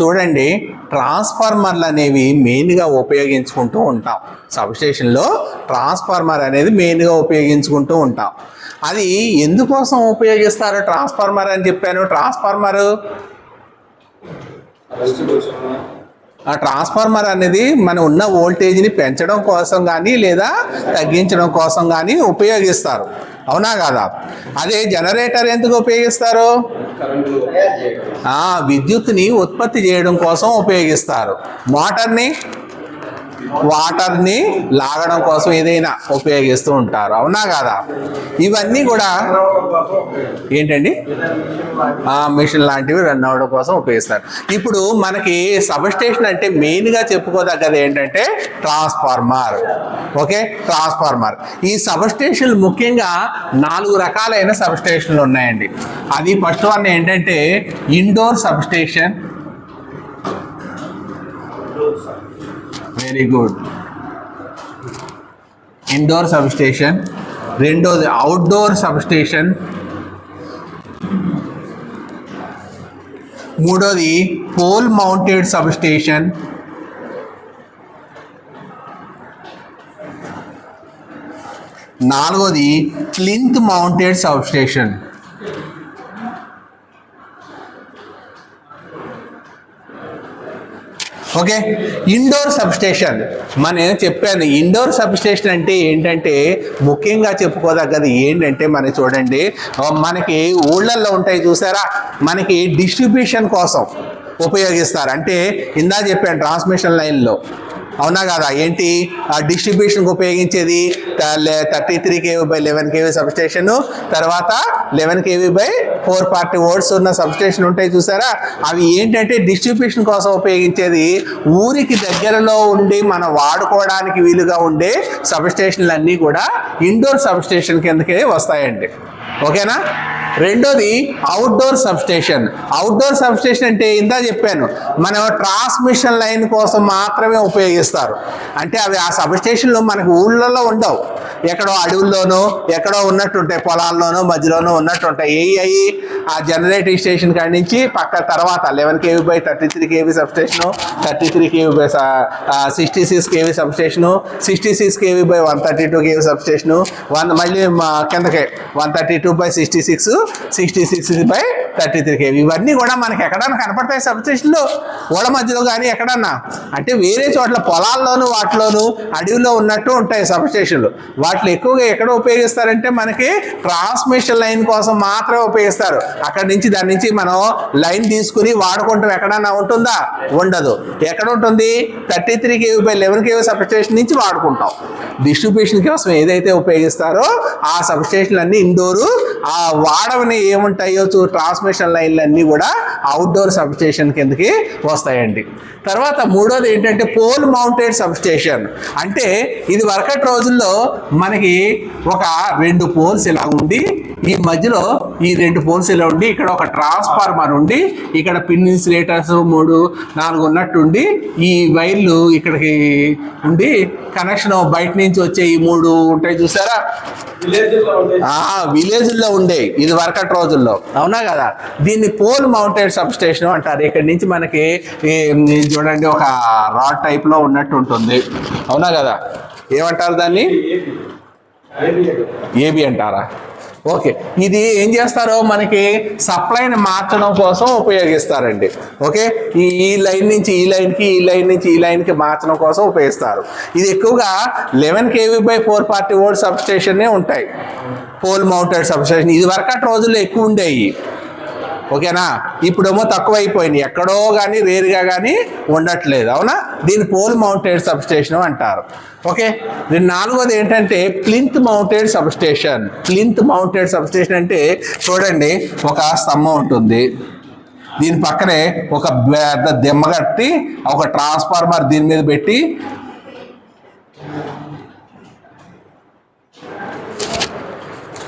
చూడండి ట్రాన్స్ఫార్మర్లు అనేవి మెయిన్గా ఉపయోగించుకుంటూ ఉంటాం. సబ్స్టేషన్లో ట్రాన్స్ఫార్మర్ అనేది మెయిన్గా ఉపయోగించుకుంటూ ఉంటాం. అది ఎందుకోసం ఉపయోగిస్తారు ట్రాన్స్ఫార్మర్ అని చెప్పాను? ట్రాన్స్ఫార్మర్? ఆ ట్రాన్స్ఫార్మర్ అనేది మన ఉన్న వోల్టేజ్ని పెంచడం కోసం కానీ లేదా తగ్గించడం కోసం కానీ ఉపయోగిస్తారు. అవునా కదా? అదే జనరేటర్ ఎందుకు ఉపయోగిస్తారు? విద్యుత్ని ఉత్పత్తి చేయడం కోసం ఉపయోగిస్తారు. మోటార్ని వాటర్ని లాగడం కోసం ఏదైనా ఉపయోగిస్తూ ఉంటారు. అవునా కదా? ఇవన్నీ కూడా ఏంటండి? మిషన్ లాంటివి రన్ అవ్వడం కోసం ఉపయోగిస్తారు. ఇప్పుడు మనకి సబ్స్టేషన్ అంటే మెయిన్గా చెప్పుకోదగ్గది ఏంటంటే ట్రాన్స్ఫార్మర్. ఓకే? ట్రాన్స్ఫార్మర్. ఈ సబ్స్టేషన్లు ముఖ్యంగా నాలుగు రకాలైన సబ్స్టేషన్లు ఉన్నాయండి. అది ఫస్ట్ వన్ ఏంటంటే indoor substation. Very good. Indoor substation. రెండోది అవుట్డోర్ సబ్స్టేషన్. మూడోది పోల్ మౌంటెడ్ సబ్స్టేషన్. నాలుగోది plinth mounted substation. Okay? Indoor substation. మనం చెప్పాను. ఇండోర్ సబ్స్టేషన్ అంటే ఏంటంటే ముఖ్యంగా చెప్పుకోదగ్గది ఏంటంటే మనకి చూడండి మనకి ఊళ్ళల్లో ఉంటాయి చూసారా? మనకి డిస్ట్రిబ్యూషన్ కోసం ఉపయోగిస్తారు. అంటే ఇందా చెప్పాను ట్రాన్స్మిషన్ లైన్లో. అవునా కదా? ఏంటి? ఆ డిస్ట్రిబ్యూషన్కి ఉపయోగించేది? Thirty three KV by eleven KV substation తర్వాత eleven KV by four forty volts ఉన్న సబ్స్టేషన్ ఉంటాయి చూసారా? అవి ఏంటంటే డిస్ట్రిబ్యూషన్ కోసం ఉపయోగించేది. ఊరికి దగ్గరలో ఉండి మనం వాడుకోవడానికి వీలుగా ఉండే సబ్స్టేషన్లు అన్నీ కూడా ఇండోర్ సబ్స్టేషన్ కిందకే వస్తాయండి. ఓకేనా? రెండోది అవుట్డోర్ సబ్స్టేషన్ అవుట్డోర్ సబ్స్టేషన్ అంటే ఇందా చెప్పాను. మనం ట్రాన్స్మిషన్ లైన్ కోసం మాత్రమే ఉపయోగిస్తారు. అంటే అవి ఆ సబ్స్టేషన్లు మనకు ఊళ్ళలో ఉండవు. ఎక్కడో అడవుల్లోనో ఎక్కడో ఉన్నట్టుంటాయి పొలాల్లోనో మధ్యలోనో ఉన్నట్టుంటాయి. ఏ అయ్యి ఆ జనరేటింగ్ స్టేషన్ కాడి నుంచి పక్క తర్వాత eleven KV by thirty three KV substation thirty three KV by sixty six KV substation sixty six KV by one thirty two KV substation one మళ్ళీ మా కిందకే one thirty two by sixty six sixty six by thirty three KV ఇవన్నీ కూడా మనకి ఎక్కడన్నా కనపడతాయి సబ్స్టేషన్లో ఓడ మధ్యలో కానీ ఎక్కడన్నా. అంటే వేరే చోట్ల పొలాల్లోనూ వాటిలోనూ అడవిలో ఉన్నట్టు ఉంటాయి సబ్స్టేషన్లు వాటిలో ఎక్కువగా ఎక్కడ ఉపయోగిస్తారంటే మనకి ట్రాన్స్మిషన్ లైన్ కోసం మాత్రమే ఉపయోగిస్తారు. అక్కడి నుంచి దాని నుంచి మనం లైన్ తీసుకుని వాడుకుంటాం. ఎక్కడన్నా ఉంటుందా? ఉండదు. ఎక్కడ ఉంటుంది? Thirty three KV by eleven KV substation నుంచి వాడుకుంటాం. డిస్ట్రిబ్యూషన్ కోసం ఏదైతే ఉపయోగిస్తారో ఆ సబ్స్టేషన్లు అన్నీ ఇండోరు ఆ వాడవని ఏముంటాయో చూ ట్రాన్స్మిషన్ లైన్లు అన్నీ కూడా అవుట్డోర్ సబ్స్టేషన్ కిందకి వస్తాయండి. తర్వాత మూడోది ఏంటంటే పోల్ మౌంటెడ్ సబ్స్టేషన్ అంటే ఇది వరకటి రోజుల్లో మనకి ఒక రెండు పోల్స్ ఇలా ఉండి ఈ మధ్యలో ఈ రెండు పోల్స్ ఇలా ఉండి ఇక్కడ ఒక ట్రాన్స్ఫార్మర్ ఉండి ఇక్కడ పిన్ ఇన్సులేటర్స్ మూడు నాలుగు ఉన్నట్టుండి ఈ వైర్లు ఇక్కడికి ఉండి కనెక్షన్ బయట నుంచి వచ్చే ఈ మూడు ఉంటాయి చూసారా? విలేజ్లో ఉండే. ఇది వరకటి రోజుల్లో. అవునా కదా? దీన్ని పోల్ మౌంటెడ్ సబ్ స్టేషన్ అంటారు. ఇక్కడ నుంచి మనకి చూడండి ఒక రాడ్ టైప్లో ఉన్నట్టు ఉంటుంది. అవునా కదా? ఏమంటారు దాన్ని? ఏబి అంటారా? ఓకే. ఇది ఏం చేస్తారో మనకి సప్లైని మార్చడం కోసం ఉపయోగిస్తారండి. ఓకే? ఈ ఈ లైన్ నుంచి ఈ లైన్కి ఈ లైన్ నుంచి ఈ లైన్కి మార్చడం కోసం ఉపయోగిస్తారు. ఇది ఎక్కువగా eleven KV by four forty volt sub స్టేషన్నే ఉంటాయి. పోల్ మౌంటెడ్ సబ్స్టేషన్ ఇది వరకటి రోజుల్లో ఎక్కువ ఉండేవి ఓకేనా? ఇప్పుడేమో తక్కువైపోయినాయి. ఎక్కడో కానీ రేరుగా కానీ ఉండట్లేదు. అవునా? దీన్ని పోల్ మౌంటెడ్ సబ్స్టేషన్ అంటారు. ఓకే? దీని నాలుగోది ఏంటంటే plinth mounted substation plinth mounted substation అంటే చూడండి ఒక స్తంభం ఉంటుంది. దీని పక్కనే ఒక పెద్ద దిమ్మ కట్టి ఒక ట్రాన్స్ఫార్మర్ దీని మీద పెట్టి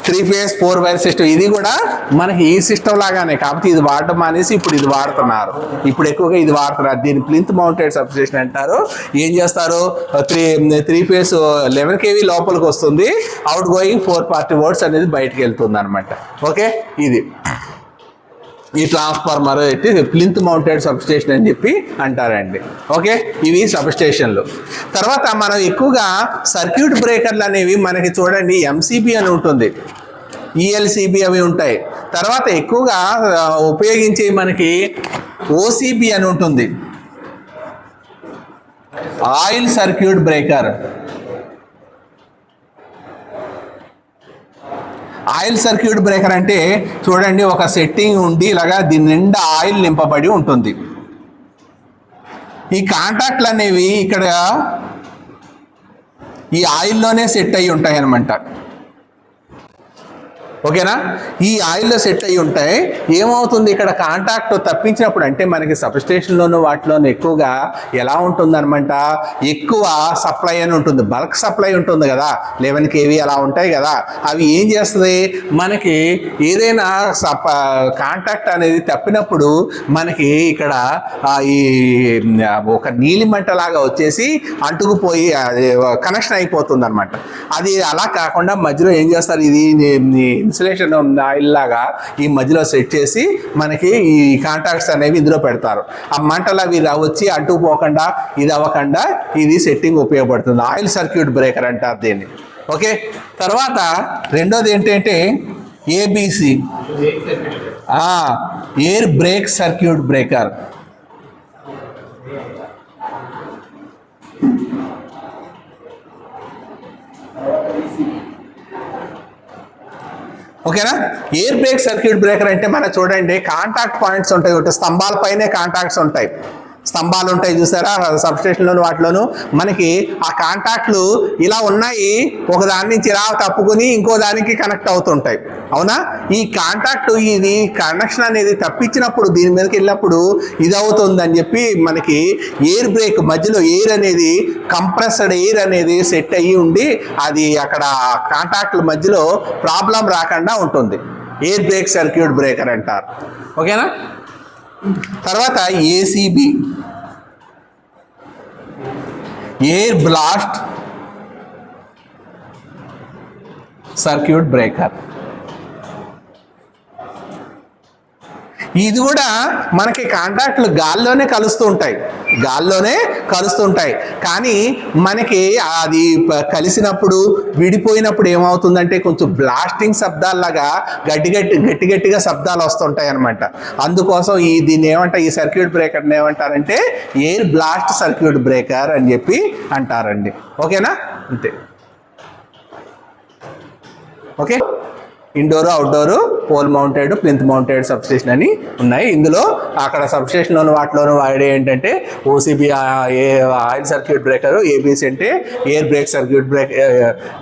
three phase four wire system. ఇది కూడా మనకి ఈ సిస్టమ్ లాగానే. కాకపోతే ఇది వాడటం అనేసి ఇప్పుడు ఇది వాడుతున్నారు. ఇప్పుడు ఎక్కువగా ఇది వాడుతున్నారు. దీన్ని ప్లింత్ మౌంటెడ్ సబ్స్టేషన్ అంటారు. ఏం చేస్తారు? Three three phase eleven KV లోపలికి వస్తుంది. Outgoing four party words అనేది బయటకు వెళ్తుంది అనమాట ఓకే? ఇది. ఈ ట్రాన్స్ఫార్మర్ అయితే ప్లింత్ మౌంటెడ్ సబ్స్టేషన్ అని చెప్పి అంటారండి. ఓకే? ఇవి సబ్స్టేషన్లు. తర్వాత మనం ఎక్కువగా సర్క్యూట్ బ్రేకర్లు అనేవి మనకి చూడండి ఎంసీబీ అని ఉంటుంది. ఈఎల్సిబి అవి ఉంటాయి. తర్వాత ఎక్కువగా ఉపయోగించే మనకి ఓసీబీ అని ఉంటుంది. Oil circuit breaker. Oil circuit breaker అంటే చూడండి ఒక సెట్టింగ్ ఉండి ఇలాగా దీని నిండా ఆయిల్ నింపబడి ఉంటుంది. ఈ కాంటాక్ట్లు అనేవి ఇక్కడ ఈ ఆయిల్లోనే సెట్ అయి ఉంటాయి అన్నమాట ఓకేనా? ఈ ఆయిల్లో సెట్ అయి ఉంటాయి ఏమవుతుంది? ఇక్కడ కాంటాక్ట్ తప్పించినప్పుడు అంటే మనకి సబ్స్టేషన్లోను వాటిలోను ఎక్కువగా ఎలా ఉంటుందన్నమాట? ఎక్కువ సప్లై అని ఉంటుంది. బల్క్ సప్లై ఉంటుంది కదా. లెవెన్ కేవీ అలా ఉంటాయి కదా. అవి ఏం చేస్తుంది? మనకి ఏదైనా సప్ కాంటాక్ట్ అనేది తప్పినప్పుడు మనకి ఇక్కడ ఈ ఒక నీలిమంటలాగా వచ్చేసి అంటుకుపోయి కనెక్షన్ అయిపోతుంది అనమాట అది అలా కాకుండా మధ్యలో ఏం చేస్తారు? ఇది ఇన్సులేషన్ ఆయిల్ లాగా ఈ మధ్యలో సెట్ చేసి మనకి ఈ కాంటాక్ట్స్ అనేవి ఇందులో పెడతారు. ఆ మంటలు అవి వచ్చి వచ్చి పోకుండా ఇది అవ్వకుండా ఇది సెట్టింగ్ ఉపయోగపడుతుంది. ఆయిల్ సర్క్యూట్ బ్రేకర్ అంటారు దీన్ని. ఓకే? తర్వాత రెండోది ఏంటంటే ABC air break circuit breaker. ఓకేనా? ఎయిర్ బ్రేక్ సర్క్యూట్ బ్రేకర్ అంటే మన చూడండి కాంటాక్ట్ పాయింట్స్ ఉంటాయి ఒకటి స్తంభాల పైనే కాంటాక్ట్స్ ఉంటాయి. స్తంభాలు ఉంటాయి చూసారా? సబ్స్టేషన్లోను వాటిలోను. మనకి ఆ కాంటాక్ట్లు ఇలా ఉన్నాయి. ఒక దాని నుంచి ఇలా తప్పుకుని ఇంకో దానికి కనెక్ట్ అవుతుంటాయి. అవునా? ఈ కాంటాక్ట్ ఇది కనెక్షన్ అనేది తప్పించినప్పుడు దీని మీదకి వెళ్ళినప్పుడు ఇది అవుతుందని చెప్పి మనకి ఎయిర్ బ్రేక్ మధ్యలో ఎయిర్ అనేది కంప్రెస్డ్ ఎయిర్ అనేది సెట్ అయ్యి ఉండి అది అక్కడ కాంటాక్ట్ల మధ్యలో ప్రాబ్లం రాకుండా ఉంటుంది. ఎయిర్ బ్రేక్ సర్క్యూట్ బ్రేకర్ అంటారు. ఓకేనా? తర్వాత ACB air blast circuit breaker ఇది కూడా మనకి కాంట్రాక్ట్లు గాల్లోనే కలుస్తూ ఉంటాయి. గాల్లోనే కలుస్తూ ఉంటాయి. కానీ మనకి అది కలిసినప్పుడు విడిపోయినప్పుడు ఏమవుతుందంటే కొంచెం బ్లాస్టింగ్ శబ్దాల్లాగా గట్టి గట్టి గట్టి గట్టిగా శబ్దాలు వస్తుంటాయి అనమాట అందుకోసం ఈ దీన్ని ఏమంటారు ఈ సర్క్యూట్ బ్రేకర్ని ఏమంటారంటే ఎయిర్ బ్లాస్ట్ సర్క్యూట్ బ్రేకర్ అని చెప్పి అంటారండి. ఓకేనా? అంతే. Okay? Indoor outdoor pole mounted plinth mounted substation అని ఉన్నాయి. ఇందులో అక్కడ సబ్స్టేషన్లోని వాటిలోనూ వాడే ఏంటంటే ఓసీబీ ఏ ఆయిల్ సర్క్యూట్ బ్రేకర్ ఏబీసీ అంటే air break circuit break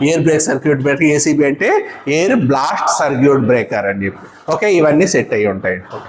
air break circuit breaker ACB అంటే ఎయిర్ బ్లాస్ట్ సర్క్యూట్ బ్రేకర్ అని చెప్పి. ఓకే ఇవన్నీ సెట్ అయ్యి ఉంటాయి. ఓకే